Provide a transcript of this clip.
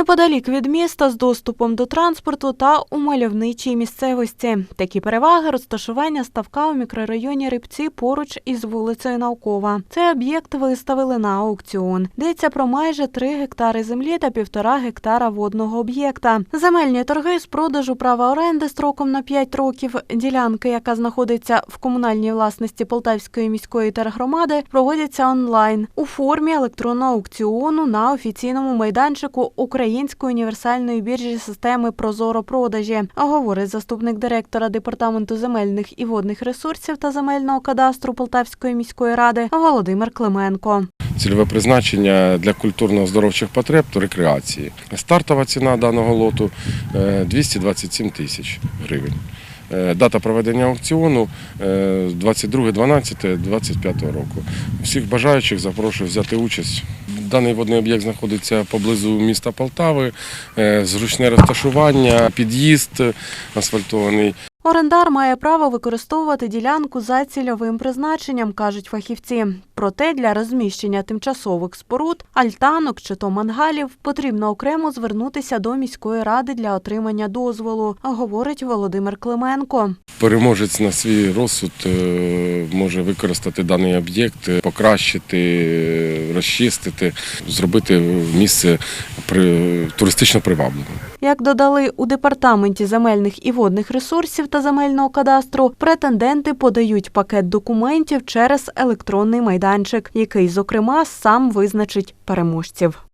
неподалік від міста з доступом до транспорту та у мальовничій місцевості. Такі переваги розташування ставка у мікрорайоні Рибці поруч із вулицею Наукова. Цей об'єкт виставили на аукціон. Йдеться про майже 3 гектари землі та півтора гектара водного об'єкта. Земельні торги з продажу права оренди строком на 5 років. Ділянки, яка знаходиться в комунальній власності Полтавської міської тергромади, проводяться онлайн у формі електронного аукціону на офіційному майданчику Української універсальної біржі системи Прозоро продажі, говорить заступник директора департаменту земельних і водних ресурсів та земельного кадастру Полтавської міської ради Володимир Клименко. Цільове призначення для культурно-оздоровчих потреб рекреації. Стартова ціна даного лоту е, 227 тисяч гривень. Е, Дата проведення аукціону е, 22.12.25 року. Всіх бажаючих запрошую взяти участь. Даний водний об'єкт знаходиться поблизу міста Полтави, е, зручне розташування, під'їзд асфальтований. Орендар має право використовувати ділянку за цільовим призначенням, кажуть фахівці. Проте для розміщення тимчасових споруд, альтанок чи то мангалів потрібно окремо звернутися до міської ради для отримання дозволу, говорить Володимир Клименко. Переможець на свій розсуд е, може використати даний об'єкт, е, покращити, е, розчистити, зробити місце туристично привабливим. Як додали у департаменті земельних і водних ресурсів та земельного кадастру, претенденти подають пакет документів через електронний майданчик, який, зокрема, сам визначить переможців.